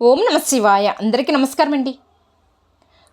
ఓం నమ శివాయ. అందరికీ నమస్కారం అండి.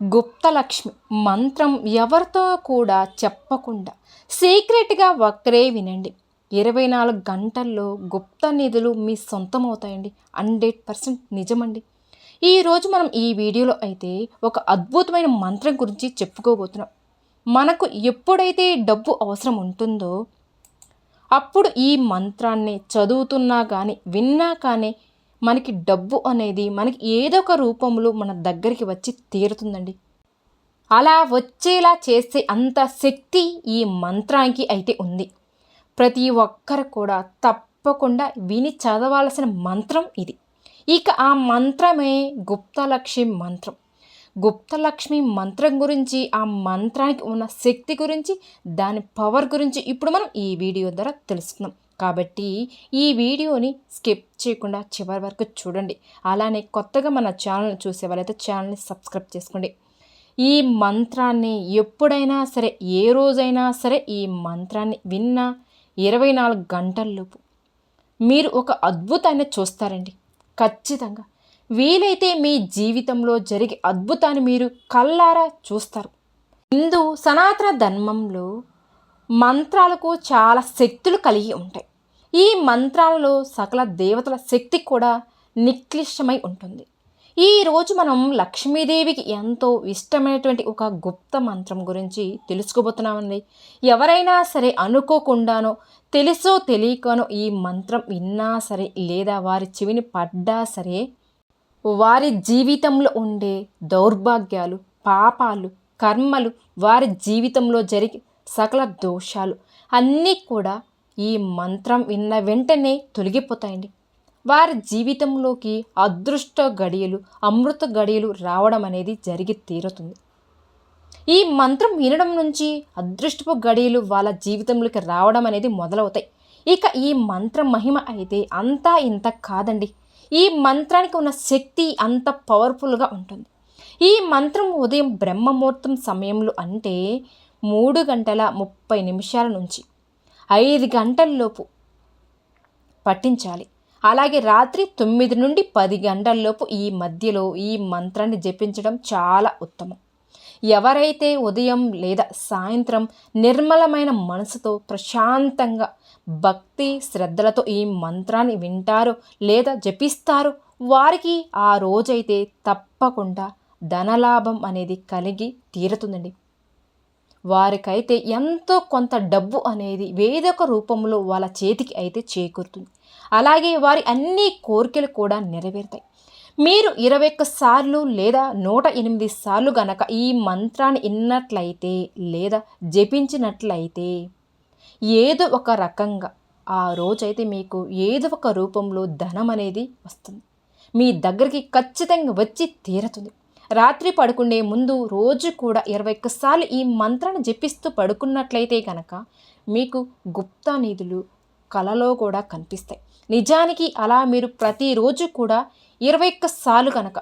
గుప్తలక్ష్మి మంత్రం ఎవరితో కూడా చెప్పకుండా సీక్రెట్గా ఒక్కరే వినండి. ఇరవై నాలుగు గంటల్లో గుప్త నిధులు మీ సొంతం అవుతాయండి హండ్రెడ్ పర్సెంట్ నిజమండి. ఈరోజు మనం ఈ వీడియోలో అయితే ఒక అద్భుతమైన మంత్రం గురించి చెప్పుకోబోతున్నాం. మనకు ఎప్పుడైతే డబ్బు అవసరం ఉంటుందో అప్పుడు ఈ మంత్రాన్ని చదువుతున్నా కానీ విన్నా కానీ మనకి డబ్బు అనేది మనకి ఏదో ఒక రూపంలో మన దగ్గరికి వచ్చి తీరుతుందండి. అలా వచ్చేలా చేసే అంత శక్తి ఈ మంత్రానికి అయితే ఉంది. ప్రతి ఒక్కరు కూడా తప్పకుండా విని చదవాల్సిన మంత్రం ఇది. ఇక ఆ మంత్రమే గుప్తలక్ష్మి మంత్రం. గుప్తలక్ష్మి మంత్రం గురించి ఆ మంత్రానికి ఉన్న శక్తి గురించి దాని పవర్ గురించి ఇప్పుడు మనం ఈ వీడియో ద్వారా తెలుసుకుందాం. కాబట్టి ఈ వీడియోని స్కిప్ చేయకుండా చివరి వరకు చూడండి. అలానే కొత్తగా మన ఛానల్ చూసే వాళ్ళైతే ఛానల్ని సబ్స్క్రైబ్ చేసుకోండి. ఈ మంత్రాన్ని ఎప్పుడైనా సరే ఏ రోజైనా సరే ఈ మంత్రాన్ని విన్న ఇరవై నాలుగు గంటల్లోపు మీరు ఒక అద్భుతాన్ని చూస్తారండి. ఖచ్చితంగా. వీలైతే మీ జీవితంలో జరిగే అద్భుతాన్ని మీరు కల్లారా చూస్తారు. హిందూ సనాతన ధర్మంలో మంత్రాలకు చాలా శక్తులు కలిగి ఉంటాయి. ఈ మంత్రాలలో సకల దేవతల శక్తి కూడా నిక్లిష్టమై ఉంటుంది. ఈ రోజు మనం లక్ష్మీదేవికి ఎంతో ఇష్టమైనటువంటి ఒక గుప్త మంత్రం గురించి తెలుసుకోబోతున్నామండి. ఎవరైనా సరే అనుకోకుండానో తెలుసో తెలియకనో ఈ మంత్రం విన్నా సరే లేదా వారి చెవిని పడ్డా సరే వారి జీవితంలో ఉండే దౌర్భాగ్యాలు పాపాలు కర్మలు వారి జీవితంలో జరిగే సకల దోషాలు అన్నీ కూడా ఈ మంత్రం విన్న వెంటనే తొలగిపోతాయండి. వారి జీవితంలోకి అదృష్ట గడియలు అమృత గడియలు రావడం అనేది జరిగి తీరుతుంది. ఈ మంత్రం వినడం నుంచి అదృష్టపు గడియలు వాళ్ళ జీవితంలోకి రావడం అనేది మొదలవుతాయి. ఇక ఈ మంత్రం మహిమ అయితే అంతా ఇంత కాదండి. ఈ మంత్రానికి ఉన్న శక్తి అంత పవర్ఫుల్గా ఉంటుంది. ఈ మంత్రం ఉదయం బ్రహ్మముహూర్తం సమయంలో అంటే మూడు గంటల ముప్పై నిమిషాల నుంచి ఐదు గంటల్లోపు పట్టించాలి. అలాగే రాత్రి తొమ్మిది నుండి పది గంటల్లోపు ఈ మధ్యలో ఈ మంత్రాన్ని జపించడం చాలా ఉత్తమం. ఎవరైతే ఉదయం లేదా సాయంత్రం నిర్మలమైన మనసుతో ప్రశాంతంగా భక్తి శ్రద్ధలతో ఈ మంత్రాన్ని వింటారో లేదా జపిస్తారో వారికి ఆ రోజైతే తప్పకుండా ధనలాభం అనేది కలిగి తీరుతుందండి. వారికైతే ఎంతో కొంత డబ్బు అనేది వేదొక రూపంలో వాళ్ళ చేతికి అయితే చేకూరుతుంది. అలాగే వారి అన్ని కోరికలు కూడా నెరవేరుతాయి. మీరు ఇరవై ఒక్క సార్లు లేదా నూట ఎనిమిది సార్లు గనక ఈ మంత్రాన్ని విన్నట్లయితే లేదా జపించినట్లయితే ఏదో ఒక రకంగా ఆ రోజైతే మీకు ఏదో ఒక రూపంలో ధనం అనేది వస్తుంది. మీ దగ్గరికి ఖచ్చితంగా వచ్చి తీరుతుంది. రాత్రి పడుకునే ముందు రోజు కూడా ఇరవై ఒక్కసార్లు ఈ మంత్రాన్ని జపిస్తూ పడుకున్నట్లయితే కనుక మీకు గుప్త నిధులు కలలో కూడా కనిపిస్తాయి. నిజానికి అలా మీరు ప్రతిరోజు కూడా ఇరవై ఒక్కసార్లు కనుక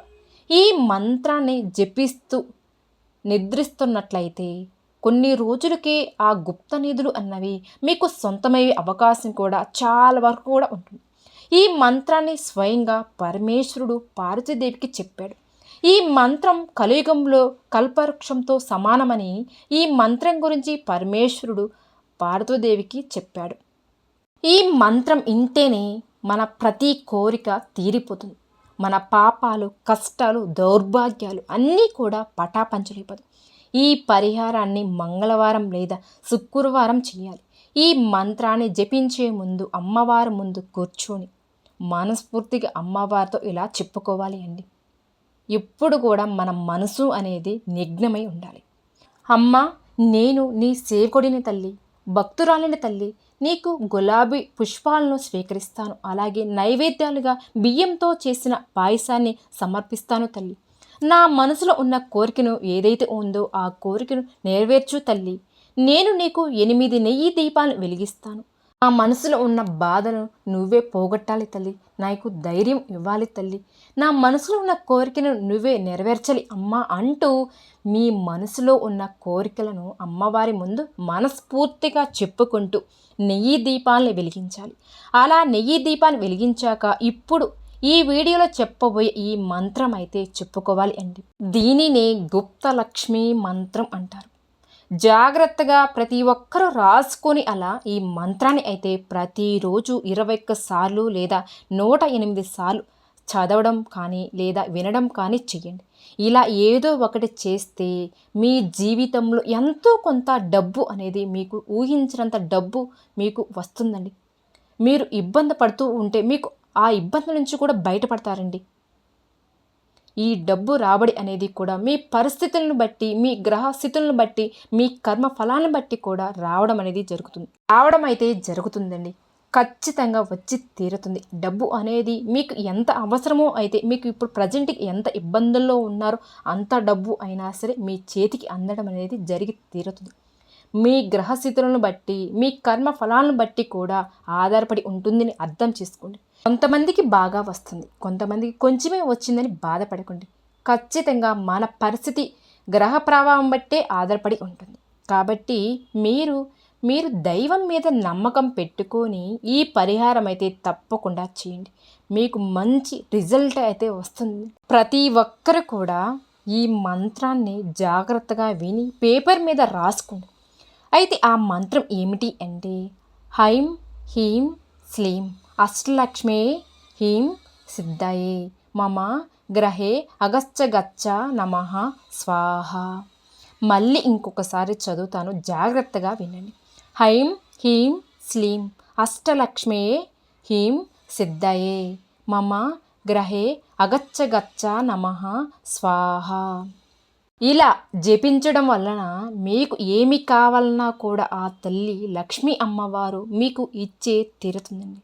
ఈ మంత్రాన్ని జపిస్తూ నిద్రిస్తున్నట్లయితే కొన్ని రోజులకే ఆ గుప్త నిధులు అన్నవి మీకు సొంతమయ్యే అవకాశం కూడా చాలా వరకు కూడా ఉంటుంది. ఈ మంత్రాన్ని స్వయంగా పరమేశ్వరుడు పార్వతీదేవికి చెప్పాడు. ఈ మంత్రం కలియుగంలో కల్పవృక్షంతో సమానమని ఈ మంత్రం గురించి పరమేశ్వరుడు పార్వతీదేవికి చెప్పాడు. ఈ మంత్రం ఇంటేనే మన ప్రతి కోరిక తీరిపోతుంది. మన పాపాలు కష్టాలు దౌర్భాగ్యాలు అన్నీ కూడా పటాపంచలేకపోతాయి ఈ పరిహారాన్ని మంగళవారం లేదా శుక్రవారం చేయాలి ఈ మంత్రాన్ని జపించే ముందు అమ్మవారి ముందు కూర్చొని మనస్ఫూర్తిగా అమ్మవారితో ఇలా చెప్పుకోవాలి అండి. ఎప్పుడు కూడా మన మనసు అనేది నిఘ్నమై ఉండాలి. అమ్మ నేను నీ సేవకుడిని తల్లి భక్తురాలిని తల్లి నీకు గులాబీ పుష్పాలను స్వీకరిస్తాను. అలాగే నైవేద్యాలుగా బియ్యంతో చేసిన పాయసాన్ని సమర్పిస్తాను తల్లి. నా మనసులో ఉన్న కోరికను ఏదైతే ఉందో ఆ కోరికను నెరవేర్చు తల్లి. నేను నీకు ఎనిమిది నెయ్యి దీపాలను వెలిగిస్తాను. నా మనసులో ఉన్న బాధను నువ్వే పోగొట్టాలి తల్లి. నాకు ధైర్యం ఇవ్వాలి తల్లి. నా మనసులో ఉన్న కోరికను నువ్వే నెరవేర్చాలి అమ్మా అంటూ మీ మనసులో ఉన్న కోరికలను అమ్మవారి ముందు మనస్ఫూర్తిగా చెప్పుకుంటూ నెయ్యి దీపాలను వెలిగించాలి. అలా నెయ్యి దీపాన్ని వెలిగించాక ఇప్పుడు ఈ వీడియోలో చెప్పబోయే ఈ మంత్రం అయితే చెప్పుకోవాలి అండి. దీనినే గుప్త లక్ష్మీ మంత్రం అంటారు. జాగ్రత్తగా ప్రతి ఒక్కరూ రాసుకొని అలా ఈ మంత్రాన్ని అయితే ప్రతిరోజు ఇరవై ఒక్క సార్లు లేదా నూట ఎనిమిది సార్లు చదవడం కానీ లేదా వినడం కానీ చెయ్యండి. ఇలా ఏదో ఒకటి చేస్తే మీ జీవితంలో ఎంతో కొంత డబ్బు అనేది మీకు ఊహించినంత డబ్బు మీకు వస్తుందండి. మీరు ఇబ్బంది పడుతూ ఉంటే మీకు ఆ ఇబ్బంది నుంచి కూడా బయటపడతారండి. ఈ డబ్బు రాబడి అనేది కూడా మీ పరిస్థితులను బట్టి మీ గ్రహ స్థితులను బట్టి మీ కర్మ ఫలాలను బట్టి కూడా రావడం అనేది జరుగుతుంది. రావడం అయితే జరుగుతుందండి. ఖచ్చితంగా వచ్చి తీరుతుంది. డబ్బు అనేది మీకు ఎంత అవసరమో అయితే మీకు ఇప్పుడు ప్రజెంట్కి ఎంత ఇబ్బందుల్లో ఉన్నారో అంత డబ్బు అయినా సరే మీ చేతికి అందడం అనేది జరిగి తీరుతుంది. మీ గ్రహస్థితులను బట్టి మీ కర్మ ఫలాలను బట్టి కూడా ఆధారపడి ఉంటుందని అర్థం చేసుకోండి. కొంతమందికి బాగా వస్తుంది. కొంతమందికి కొంచెమే వచ్చిందని బాధపడకండి. ఖచ్చితంగా మన పరిస్థితి గ్రహ ప్రభావం బట్టే ఆధారపడి ఉంటుంది. కాబట్టి మీరు మీరు దైవం మీద నమ్మకం పెట్టుకొని ఈ పరిహారం అయితే తప్పకుండా చేయండి. మీకు మంచి రిజల్ట్ అయితే వస్తుంది. ప్రతి ఒక్కరు కూడా ఈ మంత్రాన్ని జాగ్రత్తగా విని పేపర్ మీద రాసుకోండి. అయితే ఆ మంత్రం ఏమిటి అంటే హైం హీం స్లీం. అష్టలక్ష్మే హీం సిద్ధయే మమ గ్రహే అగచ్చగచ్చ నమ స్వాహ. మళ్ళీ ఇంకొకసారి చదువుతాను. జాగ్రత్తగా వినండి. హైం హీం స్లీం. అష్టలక్ష్మే హీం సిద్ధయే మమ గ్రహే అగచ్చగచ్చ నమ స్వాహ. ఇలా జపించడం వలన మీకు ఏమి కావాలన్నా కూడా ఆ తల్లి లక్ష్మీ అమ్మవారు మీకు ఇచ్చే తీరుతుందండి.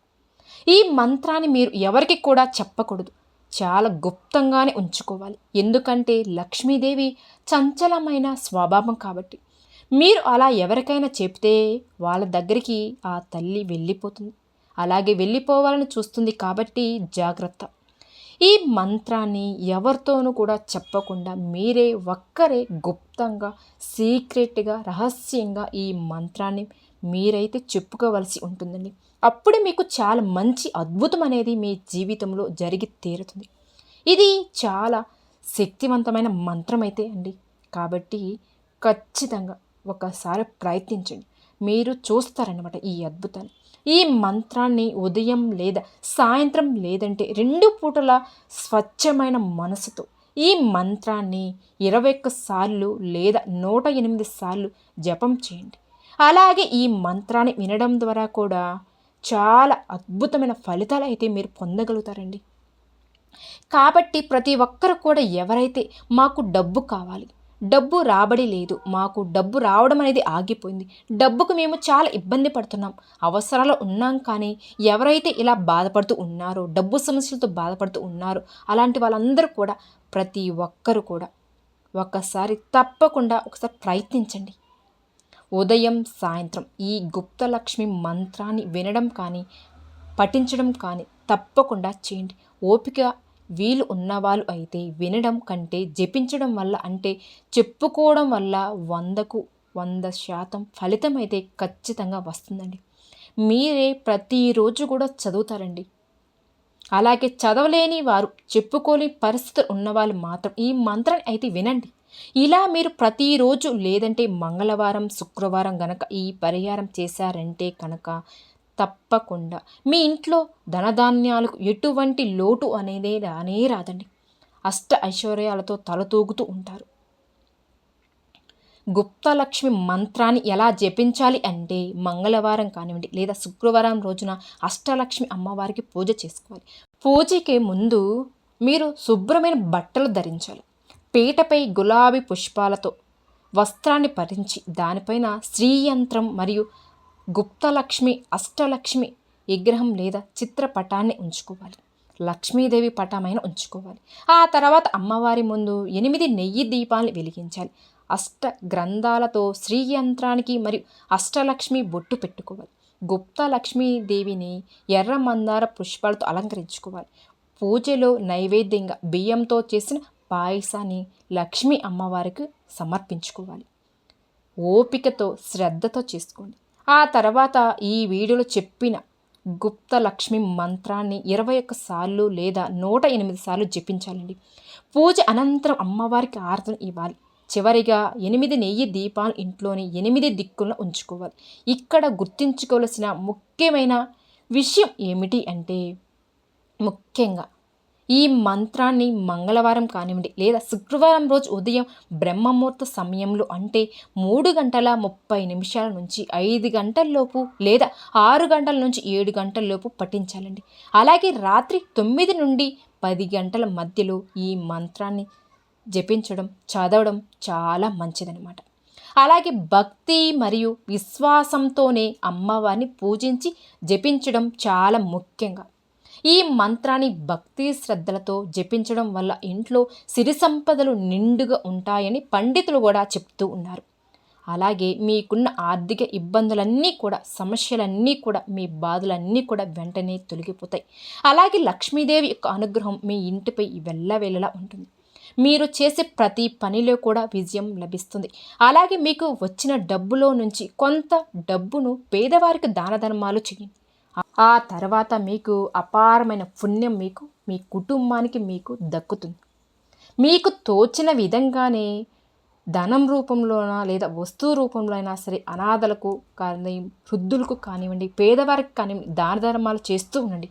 ఈ మంత్రాన్ని మీరు ఎవరికి కూడా చెప్పకూడదు. చాలా గుప్తంగానే ఉంచుకోవాలి. ఎందుకంటే లక్ష్మీదేవి చంచలమైన స్వభావం కాబట్టి. మీరు అలా ఎవరికైనా చెప్తే వాళ్ళ దగ్గరికి ఆ తల్లి వెళ్ళిపోతుంది. అలాగే వెళ్ళిపోవాలని చూస్తుంది కాబట్టి జాగ్రత్త. ఈ మంత్రాన్ని ఎవరితోనూ కూడా చెప్పకుండా మీరే ఒక్కరే గుప్తంగా సీక్రెట్గా రహస్యంగా ఈ మంత్రాన్ని మీరైతే చెప్పుకోవలసి ఉంటుందండి. అప్పుడే మీకు చాలా మంచి అద్భుతం అనేది మీ జీవితంలో జరిగి తీరుతుంది. ఇది చాలా శక్తివంతమైన మంత్రం అయితే అండి. కాబట్టి ఖచ్చితంగా ఒకసారి ప్రయత్నించండి. మీరు చూస్తారనమాట ఈ అద్భుతాన్ని. ఈ మంత్రాన్ని ఉదయం లేదా సాయంత్రం లేదంటే రెండు పూటల స్వచ్ఛమైన మనసుతో ఈ మంత్రాన్ని ఇరవై ఒక్క సార్లు లేదా నూట ఎనిమిది సార్లు జపం చేయండి. అలాగే ఈ మంత్రాన్ని వినడం ద్వారా కూడా చాలా అద్భుతమైన ఫలితాలు అయితే మీరు పొందగలుగుతారండి. కాబట్టి ప్రతి ఒక్కరు కూడా ఎవరైతే మాకు డబ్బు కావాలి డబ్బు రాబడి లేదు మాకు డబ్బు రావడం అనేది ఆగిపోయింది డబ్బుకు మేము చాలా ఇబ్బంది పడుతున్నాం అవసరాలు ఉన్నాం కానీ ఎవరైతే ఇలా బాధపడుతూ ఉన్నారో డబ్బు సమస్యలతో బాధపడుతూ ఉన్నారో అలాంటి వాళ్ళందరూ కూడా ప్రతి ఒక్కరు కూడా ఒక్కసారి తప్పకుండా ఒకసారి ప్రయత్నించండి. ఉదయం సాయంత్రం ఈ గుప్తలక్ష్మి మంత్రాన్ని వినడం కానీ పఠించడం కానీ తప్పకుండా చేయండి. ఓపిక వీలు ఉన్నవాళ్ళు అయితే వినడం కంటే జపించడం వల్ల అంటే చెప్పుకోవడం వల్ల వందకు వంద శాతం ఫలితం అయితే ఖచ్చితంగా వస్తుందండి. మీరే ప్రతిరోజు కూడా చదువుతారండి. అలాగే చదవలేని వారు చెప్పుకోలేని పరిస్థితులు ఉన్నవాళ్ళు మాత్రం ఈ మంత్రాన్ని అయితే వినండి. ఇలా మీరు ప్రతిరోజు లేదంటే మంగళవారం శుక్రవారం గనక ఈ పరిహారం చేశారంటే కనుక తప్పకుండా మీ ఇంట్లో ధనధాన్యాలకు ఎటువంటి లోటు అనేది రానే రాదండి. అష్ట ఐశ్వర్యాలతో తలతూగుతూ ఉంటారు. గుప్తలక్ష్మి మంత్రాన్ని ఎలా జపించాలి అంటే మంగళవారం కానివ్వండి లేదా శుక్రవారం రోజున అష్టలక్ష్మి అమ్మవారికి పూజ చేసుకోవాలి. పూజకి ముందు మీరు శుభ్రమైన బట్టలు ధరించాలి. పీటపై గులాబీ పుష్పాలతో వస్త్రాన్ని పరించి దానిపైన శ్రీయంత్రం మరియు గుప్తలక్ష్మి అష్టలక్ష్మి విగ్రహం లేదా చిత్రపటాన్ని ఉంచుకోవాలి. లక్ష్మీదేవి పటమైన ఉంచుకోవాలి. ఆ తర్వాత అమ్మవారి ముందు ఎనిమిది నెయ్యి దీపాలను వెలిగించాలి. అష్ట గ్రంథాలతో శ్రీయంత్రానికి మరియు అష్టలక్ష్మి బొట్టు పెట్టుకోవాలి. గుప్త లక్ష్మీదేవిని ఎర్ర మందార పుష్పాలతో అలంకరించుకోవాలి. పూజలో నైవేద్యంగా బియ్యంతో చేసిన పాయసాన్ని లక్ష్మీ అమ్మవారికి సమర్పించుకోవాలి. ఓపికతో శ్రద్ధతో చేసుకోండి. ఆ తర్వాత ఈ వీడియోలో చెప్పిన గుప్త లక్ష్మి మంత్రాన్ని ఇరవై ఒక్క సార్లు లేదా నూట ఎనిమిది సార్లు జపించాలండి. పూజ అనంతరం అమ్మవారికి ఆరతను ఇవ్వాలి. చివరిగా ఎనిమిది నెయ్యి దీపాలు ఇంట్లోని ఎనిమిది దిక్కులను ఉంచుకోవాలి. ఇక్కడ గుర్తుంచుకోవలసిన ముఖ్యమైన విషయం ఏమిటి అంటే ముఖ్యంగా ఈ మంత్రాన్ని మంగళవారం కానివ్వండి లేదా శుక్రవారం రోజు ఉదయం బ్రహ్మముహూర్త సమయంలో అంటే మూడు గంటల ముప్పై నిమిషాల నుంచి ఐదు గంటల్లోపు లేదా ఆరు గంటల నుంచి ఏడు గంటల్లోపు పఠించాలండి. అలాగే రాత్రి తొమ్మిది నుండి పది గంటల మధ్యలో ఈ మంత్రాన్ని జపించడం చదవడం చాలా మంచిదనమాట అలాగే భక్తి మరియు విశ్వాసంతోనే అమ్మవారిని పూజించి జపించడం చాలా ముఖ్యంగా. ఈ మంత్రాన్ని భక్తి శ్రద్ధలతో జపించడం వల్ల ఇంట్లో సిరి సంపదలు నిండుగా ఉంటాయని పండితులు కూడా చెప్తూ ఉన్నారు. అలాగే మీకున్న ఆర్థిక ఇబ్బందులన్నీ కూడా సమస్యలన్నీ కూడా మీ బాధలన్నీ కూడా వెంటనే తొలగిపోతాయి. అలాగే లక్ష్మీదేవి యొక్క అనుగ్రహం మీ ఇంటిపై వెళ్ళవేళలా ఉంటుంది. మీరు చేసే ప్రతి పనిలో కూడా విజయం లభిస్తుంది. అలాగే మీకు వచ్చిన డబ్బులో నుంచి కొంత డబ్బును పేదవారికి దాన ధర్మాలు చేయండి. ఆ తర్వాత మీకు అపారమైన పుణ్యం మీకు మీ కుటుంబానికి మీకు దక్కుతుంది. మీకు తోచిన విధంగానే ధనం రూపంలోనా లేదా వస్తువు రూపంలో అయినా సరే అనాథలకు కానీ వృద్ధులకు కానివ్వండి పేదవారికి కానివ్వండి దాన ధర్మాలు చేస్తూ ఉండండి.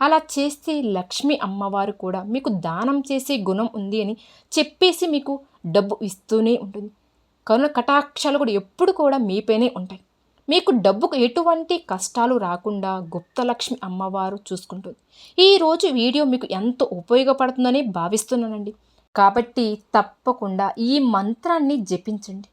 అలా చేస్తే లక్ష్మి అమ్మవారు కూడా మీకు దానం చేసే గుణం ఉంది అని చెప్పేసి మీకు డబ్బు ఇస్తూనే ఉంటుంది. కనుక కటాక్షాలు కూడా ఎప్పుడు కూడా మీపైనే ఉంటాయి. మీకు డబ్బుకు ఎటువంటి కష్టాలు రాకుండా గుప్తలక్ష్మి అమ్మవారు చూసుకుంటుంది. ఈరోజు వీడియో మీకు ఎంతో ఉపయోగపడుతుందని భావిస్తున్నానండి. కాబట్టి తప్పకుండా ఈ మంత్రాన్ని జపించండి.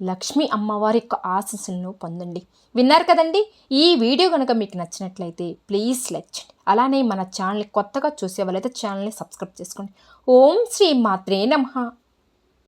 లక్ష్మీ అమ్మవారి యొక్క ఆశీస్సులను పొందండి. విన్నారు కదండి? ఈ వీడియో కనుక మీకు నచ్చినట్లయితే ప్లీజ్ లైక్ చేయండి. అలానే మన ఛానల్ కొత్తగా చూసే వాళ్ళైతే ఛానల్ని సబ్స్క్రైబ్ చేసుకోండి. ఓం శ్రీ మాత్రే నమ.